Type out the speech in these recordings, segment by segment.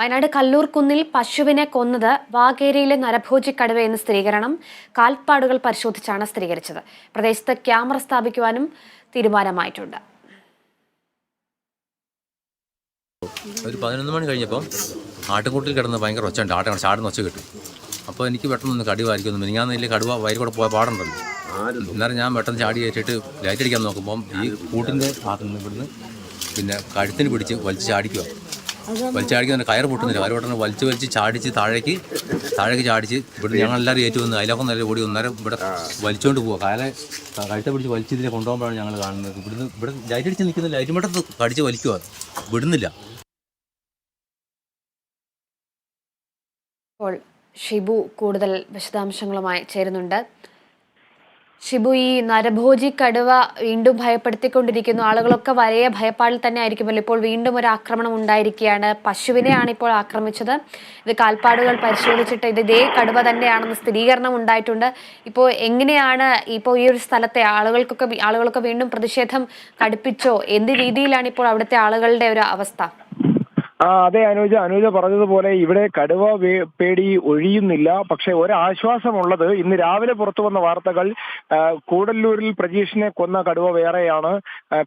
വയനാട് കല്ലൂർ കുന്നിൽ പശുവിനെ കൊന്നത് വാകേരിയിലെ നരഭോജി എന്ന സ്ഥിരീകരണം കാൽപ്പാടുകൾ പരിശോധിച്ചാണ് സ്ഥിരീകരിച്ചത്. പ്രദേശത്ത് ക്യാമറ സ്ഥാപിക്കുവാനും തീരുമാനമായിട്ടുണ്ട്. ഒരു പതിനൊന്ന് മണി കഴിഞ്ഞപ്പം ആട്ടുകൂട്ടിൽ കിടന്ന് ഭയങ്കര ഒച്ചയുണ്ട്. ആട്ടം ചാടുന്ന ഒച്ച കിട്ടും. അപ്പോൾ എനിക്ക് പെട്ടെന്ന് ഒന്ന് കടുവായിരിക്കും മിനിങ്ങാന്ന് വലിയ കടുവ വയൽ കൂടെ പോയ പാടുണ്ടല്ലോ. അന്നേരം ഞാൻ പെട്ടെന്ന് ചാടി കയറ്റിട്ട് ലൈറ്റ് അടിക്കാൻ നോക്കുമ്പം ഈ കൂട്ടിന്റെ ഭാഗത്ത് നിന്ന് ഇവിടുന്ന് പിന്നെ കഴുത്തിന് പിടിച്ച് വലിച്ച് ചാടിക്കുക വലിച്ച് തന്നെ കയറ് പൊട്ടുന്നില്ല. കയറ് പൊട്ടുന്ന വലിച്ച് വലിച്ച് ചാടിച്ച് താഴേക്ക് താഴേക്ക് ചാടിച്ച് ഇവിടുന്ന് ഞങ്ങളെല്ലാവരും ഏറ്റു വന്ന് അതിലൊക്കെ നല്ല ഓടി ഒന്നേരം ഇവിടെ വലിച്ചോണ്ട് പോവുക കാലെ കഴുത്തെ പിടിച്ച് വലിച്ച് ഇതിലെ കൊണ്ടുപോകുമ്പോഴാണ് ഞങ്ങൾ കാണുന്നത്. ഇവിടുന്ന് ഇവിടെ ലൈറ്റ് അടിച്ച് നിൽക്കുന്ന ലൈറ്റ് മട്ടത്ത് കടിച്ച് വലിക്കുക വിടുന്നില്ല. ഇപ്പോൾ ഷിബു കൂടുതൽ വിശദാംശങ്ങളുമായി ചേരുന്നുണ്ട്. ഷിബു ഈ നരഭോജി കടുവ വീണ്ടും ഭയപ്പെടുത്തിക്കൊണ്ടിരിക്കുന്നു. ആളുകളൊക്കെ വലിയ ഭയപ്പാടിൽ തന്നെ ആയിരിക്കുമല്ലോ. ഇപ്പോൾ വീണ്ടും ഒരു ആക്രമണം ഉണ്ടായിരിക്കുകയാണ്. പശുവിനെയാണ് ഇപ്പോൾ ആക്രമിച്ചത്. ഇത് കാൽപ്പാടുകൾ പരിശോധിച്ചിട്ട് ഇത് ഇതേ കടുവ തന്നെയാണെന്ന് സ്ഥിരീകരണം ഉണ്ടായിട്ടുണ്ട്. ഇപ്പോൾ എങ്ങനെയാണ് ഇപ്പോൾ ഈ ഒരു സ്ഥലത്തെ ആളുകൾക്കൊക്കെ ആളുകളൊക്കെ വീണ്ടും പ്രതിഷേധം കടുപ്പിച്ചോ? എന്ത് രീതിയിലാണ് ഇപ്പോൾ അവിടുത്തെ ആളുകളുടെ ഒരു അവസ്ഥ? ആ അതെ അനുജ. അനുജ പറഞ്ഞതുപോലെ ഇവിടെ കടുവ പേടി ഒഴിയുന്നില്ല. പക്ഷെ ഒരാശ്വാസമുള്ളത് ഇന്ന് രാവിലെ പുറത്തു വന്ന വാർത്തകൾ കൂടല്ലൂരിൽ പ്രജീഷിനെ കൊന്ന കടുവ വേറെയാണ്.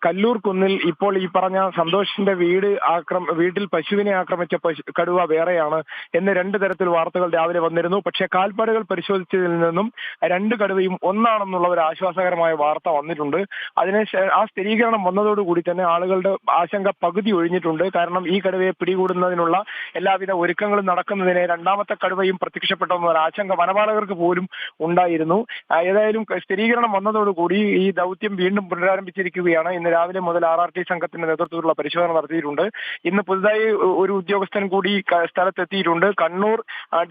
കല്ലൂർ കുന്നിൽ ഇപ്പോൾ ഈ പറഞ്ഞ സന്തോഷിന്റെ വീട് ആക്രമ വീട്ടിൽ പശുവിനെ ആക്രമിച്ച കടുവ വേറെയാണ് എന്ന് രണ്ട് തരത്തിൽ വാർത്തകൾ രാവിലെ വന്നിരുന്നു. പക്ഷേ കാൽപ്പാടുകൾ പരിശോധിച്ചതിൽ നിന്നും രണ്ട് കടുവയും ഒന്നാണെന്നുള്ള ഒരു ആശ്വാസകരമായ വാർത്ത വന്നിട്ടുണ്ട്. അതിനെ ആ സ്ഥിരീകരണം വന്നതോടുകൂടി തന്നെ ആളുകളുടെ ആശങ്ക പകുതി ഒഴിഞ്ഞിട്ടുണ്ട്. കാരണം ഈ കടുവയെ പിടികൂടുന്നതിനുള്ള എല്ലാവിധ ഒരുക്കങ്ങളും നടക്കുന്നതിനെ രണ്ടാമത്തെ കടുവയും പ്രത്യക്ഷപ്പെട്ടെന്ന ഒരു ആശങ്ക വനപാലകർക്ക് പോലും ഉണ്ടായിരുന്നു. ഏതായാലും സ്ഥിരീകരണം വന്നതോടുകൂടി ഈ ദൗത്യം വീണ്ടും പുനരാരംഭിച്ചിരിക്കുകയാണ്. ഇന്ന് രാവിലെ മുതൽ ആർ ആർ ടി സംഘത്തിന്റെ നേതൃത്വത്തിലുള്ള പരിശോധന നടത്തിയിട്ടുണ്ട്. ഇന്ന് പുതുതായി ഒരു ഉദ്യോഗസ്ഥൻ കൂടി സ്ഥലത്തെത്തിയിട്ടുണ്ട്. Kannur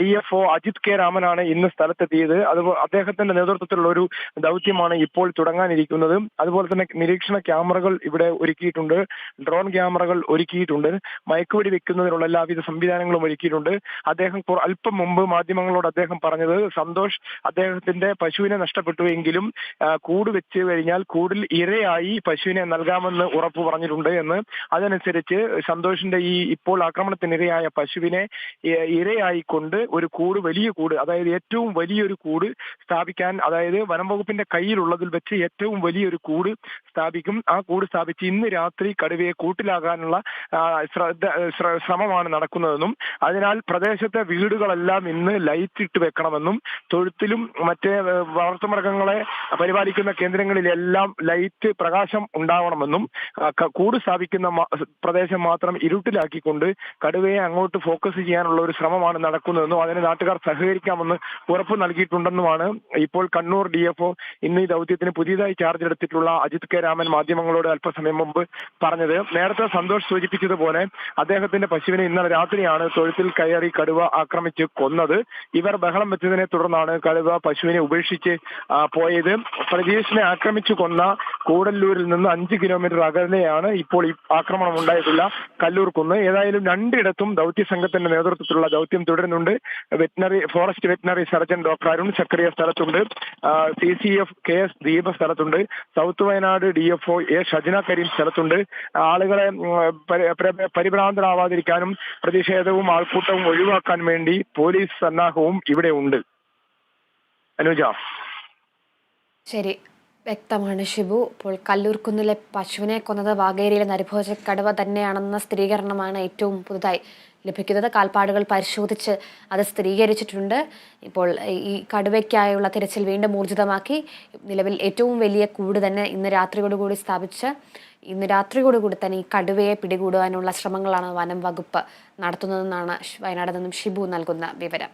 D F O Ajith K രാമനാണ് ഇന്ന് സ്ഥലത്തെത്തിയത്. അത് അദ്ദേഹത്തിന്റെ നേതൃത്വത്തിലുള്ള ഒരു ദൗത്യമാണ് ഇപ്പോൾ തുടങ്ങാനിരിക്കുന്നത്. അതുപോലെ തന്നെ നിരീക്ഷണ ക്യാമറകൾ ഇവിടെ ഒരുക്കിയിട്ടുണ്ട്. ഡ്രോൺ ക്യാമറകൾ ഒരുക്കിയിട്ടുണ്ട്. മയക്കുവെടി വെക്കുന്നതിനുള്ള എല്ലാവിധ സംവിധാനങ്ങളും ഒരുക്കിയിട്ടുണ്ട്. അദ്ദേഹം അല്പം മുമ്പ് മാധ്യമങ്ങളോട് അദ്ദേഹം പറഞ്ഞത് സന്തോഷ് അദ്ദേഹത്തിന്റെ പശുവിനെ നഷ്ടപ്പെട്ടു എങ്കിലും കൂട് വെച്ച് കഴിഞ്ഞാൽ കൂടിൽ ഇരയായി പശുവിനെ നൽകാമെന്ന് ഉറപ്പ് പറഞ്ഞിട്ടുണ്ട് എന്ന്. അതനുസരിച്ച് സന്തോഷിന്റെ ഈ ഇപ്പോൾ ആക്രമണത്തിനിരയായ പശുവിനെ ഇരയായി ഇരയായിക്കൊണ്ട് ഒരു കൂട് വലിയ കൂട് അതായത് ഏറ്റവും വലിയൊരു കൂട് സ്ഥാപിക്കാൻ അതായത് വനം വകുപ്പിന്റെ കയ്യിലുള്ളതിൽ വെച്ച് ഏറ്റവും വലിയൊരു കൂട് സ്ഥാപിക്കും. ആ കൂട് സ്ഥാപിച്ച് ഇന്ന് രാത്രി കടുവയെ കൂട്ടിലാകാനുള്ള ശ്രദ്ധ ശ്ര- ശ്രമമാണ് നടക്കുന്നതെന്നും അതിനാൽ പ്രദേശത്തെ വീടുകളെല്ലാം ഇന്ന് ലൈറ്റ് ഇട്ട് വെക്കണമെന്നും തൊഴുത്തിലും മറ്റേ വളർത്തുമൃഗങ്ങളെ പരിപാലിക്കുന്ന കേന്ദ്രങ്ങളിലെല്ലാം ലൈറ്റ് പ്രകാശം ഉണ്ടാവണമെന്നും കൂട് സ്ഥാപിക്കുന്ന പ്രദേശം മാത്രം ഇരുട്ടിലാക്കിക്കൊണ്ട് കടുവയെ അങ്ങോട്ട് ഫോക്കസ് ചെയ്യാനുള്ള ഒരു ശ്രമമാണ് നടക്കുന്നതെന്നും അതിന് നാട്ടുകാർ സഹകരിക്കാമെന്ന് ഉറപ്പ് നൽകിയിട്ടുണ്ടെന്നുമാണ് ഇപ്പോൾ കണ്ണൂർ ഡി എഫ് ഇന്ന് ഈ ദൗത്യത്തിന് പുതിയതായി ചാർജ് എടുത്തിട്ടുള്ള അജിത് കെ രാമൻ മാധ്യമങ്ങളോട് അല്പസമയം മുമ്പ് പറഞ്ഞത്. നേരത്തെ സന്തോഷ് സൂചിപ്പിച്ചതുപോലെ അദ്ദേഹത്തിന്റെ പശുവിനെ ഇന്നലെ രാത്രിയാണ് തൊഴുത്തിൽ കയറി കടുവ ആക്രമിച്ച് കൊന്നത്. ഇവർ ബഹളം വെച്ചതിനെ തുടർന്നാണ് കടുവ പശുവിനെ ഉപേക്ഷിച്ച് പോയത്. പ്രജീഷിനെ ആക്രമിച്ചു കൊന്ന കൂടല്ലൂരിൽ നിന്ന് അഞ്ച് കിലോമീറ്റർ അകലെയാണ് ഇപ്പോൾ ഈ ആക്രമണം ഉണ്ടായിട്ടുള്ള കല്ലൂർ കുന്ന്. ഏതായാലും രണ്ടിടത്തും ദൗത്യ സംഘത്തിന്റെ നേതൃത്വത്തിലുള്ള ദൗത്യം തുടരുന്നുണ്ട്. Veterinary forest veterinary surgeon doctor Arun Chakriya സ്ഥലത്തുണ്ട്. C C F K S Deepa സ്ഥലത്തുണ്ട്. South Wayanad D F O A Shajana Kareem സ്ഥലത്തുണ്ട്. ആളുകളെ പരിഭ്രാന്തരാവാതിരിക്കാനും പ്രതിഷേധവും ആൾക്കൂട്ടവും ഒഴിവാക്കാൻ വേണ്ടി പോലീസ് സന്നാഹവും ഇവിടെ ഉണ്ട്. അനുജ. ശരി. വ്യക്തമാണ് ഷിബു. ഇപ്പോൾ കല്ലൂർക്കുന്നിലെ പശുവിനെ കൊന്നത് വാഗേരിയിലെ നരിഭോജ കടുവ തന്നെയാണെന്ന സ്ഥിരീകരണമാണ് ഏറ്റവും പുതുതായി ലഭിക്കുന്നത്. കാൽപ്പാടുകൾ പരിശോധിച്ച് അത് സ്ഥിരീകരിച്ചിട്ടുണ്ട്. ഇപ്പോൾ ഈ കടുവയ്ക്കായുള്ള തിരച്ചിൽ വീണ്ടും ഊർജിതമാക്കി. നിലവിൽ ഏറ്റവും വലിയ കൂട് തന്നെ ഇന്ന് രാത്രിയോടുകൂടി സ്ഥാപിച്ച് ഇന്ന് രാത്രിയോടുകൂടി തന്നെ ഈ കടുവയെ പിടികൂടുവാനുള്ള ശ്രമങ്ങളാണ് വനം വകുപ്പ് നടത്തുന്നതെന്നാണ് വയനാട് നിന്നും ഷിബു നൽകുന്ന വിവരം.